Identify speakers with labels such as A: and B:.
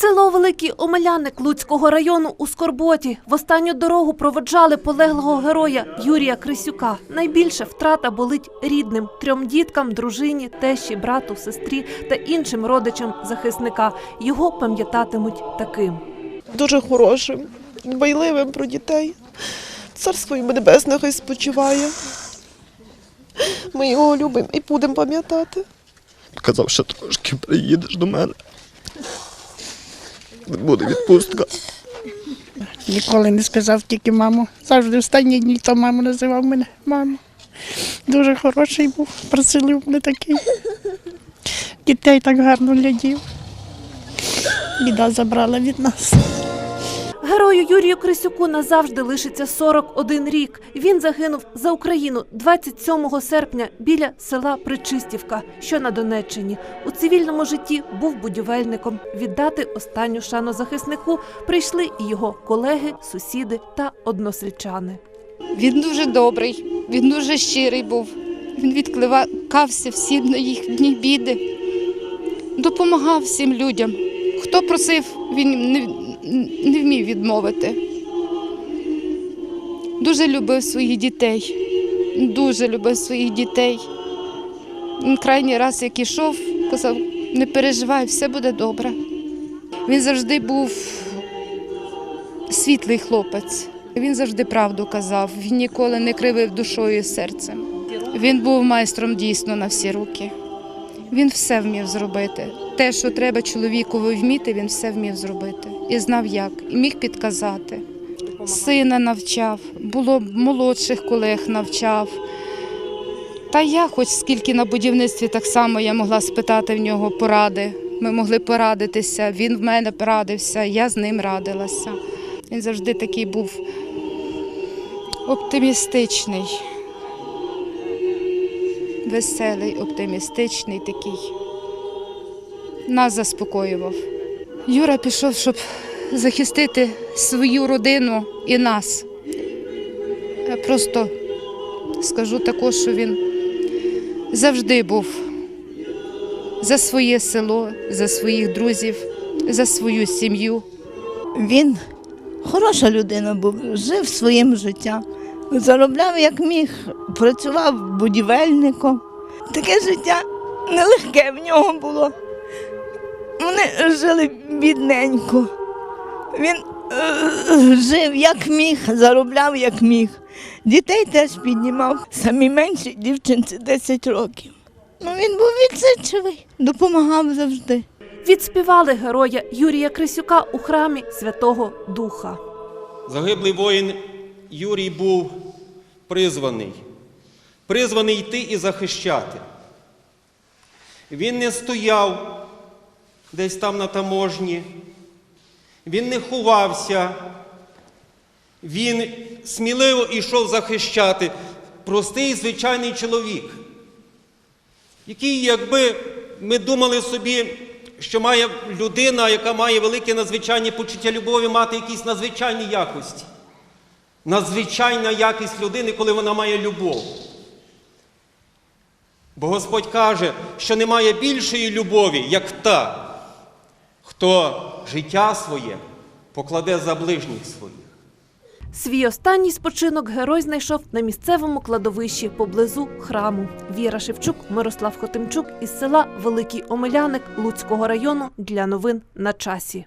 A: Село Великий Омеляник Луцького району у Скорботі. В останню дорогу проводжали полеглого героя Юрія Крисюка. Найбільше втрата болить рідним, трьом діткам, дружині, тещі, брату, сестрі та іншим родичам захисника. Його пам'ятатимуть таким.
B: дуже хорошим, дбайливим про дітей. Царство йому небесне хай спочиває. Ми його любимо і будемо пам'ятати.
C: Казав, що трошки приїдеш до мене. Буде відпустка.
D: Ніколи не сказав тільки маму. Завжди останні дні то маму називав мене мама. Дуже хороший був, працелюбний такий. Дітей так гарно глядів. Біда забрала від нас.
A: Герою Юрію Крисюку назавжди лишиться 41 рік. Він загинув за Україну 27 серпня біля села Причистівка, що на Донеччині. У цивільному житті був будівельником. Віддати останню шану захиснику прийшли і його колеги, сусіди та односельчани.
E: Він дуже добрий, він дуже щирий був. Він відкликався всі на їхні біди, допомагав всім людям. Хто просив, він не, не вмів відмовити. Дуже любив своїх дітей, дуже любив своїх дітей. Крайній раз, як ішов, казав, не переживай, все буде добре. Він завжди був світлий хлопець. Він завжди правду казав, він ніколи не кривив душою і серцем. Він був майстром дійсно на всі руки. Він все вмів зробити. Те, що треба чоловікові вміти, він все вмів зробити. І знав як, і міг підказати. Сина навчав, було молодших колег навчав. Та я, хоч скільки на будівництві так само я могла спитати в нього поради. Ми могли порадитися, він в мене порадився, я з ним радилася. Він завжди такий був оптимістичний, веселий, оптимістичний такий. Нас заспокоював. Юра пішов, щоб захистити свою родину і нас. Я просто скажу також, що він завжди був за своє село, за своїх друзів, за свою сім'ю.
F: Він хороша людина був, жив своїм життям, заробляв як міг, працював будівельником. Таке життя нелегке в нього було. Вони жили бідненько. Він е, жив як міг, заробляв як міг. Дітей теж піднімав, самі менші дівчинці 10 років. Ну, він був відсидчивий, допомагав завжди.
A: Відспівали героя Юрія Крисюка у храмі Святого Духа.
G: Загиблий воїн Юрій був призваний, призваний йти і захищати. Він не стояв десь там на таможні, він не ховався, він сміливо йшов захищати простий звичайний чоловік, який, якби ми думали собі, що має людина, яка має велике надзвичайне почуття любові, мати якісь надзвичайні якості. Надзвичайна якість людини, коли вона має любов. Бо Господь каже, що немає більшої любові, як та, хто життя своє покладе за ближніх своїх.
A: Свій останній спочинок герой знайшов на місцевому кладовищі поблизу храму. Віра Шевчук, Мирослав Хотимчук із села Великий Омеляник Луцького району для новин на часі.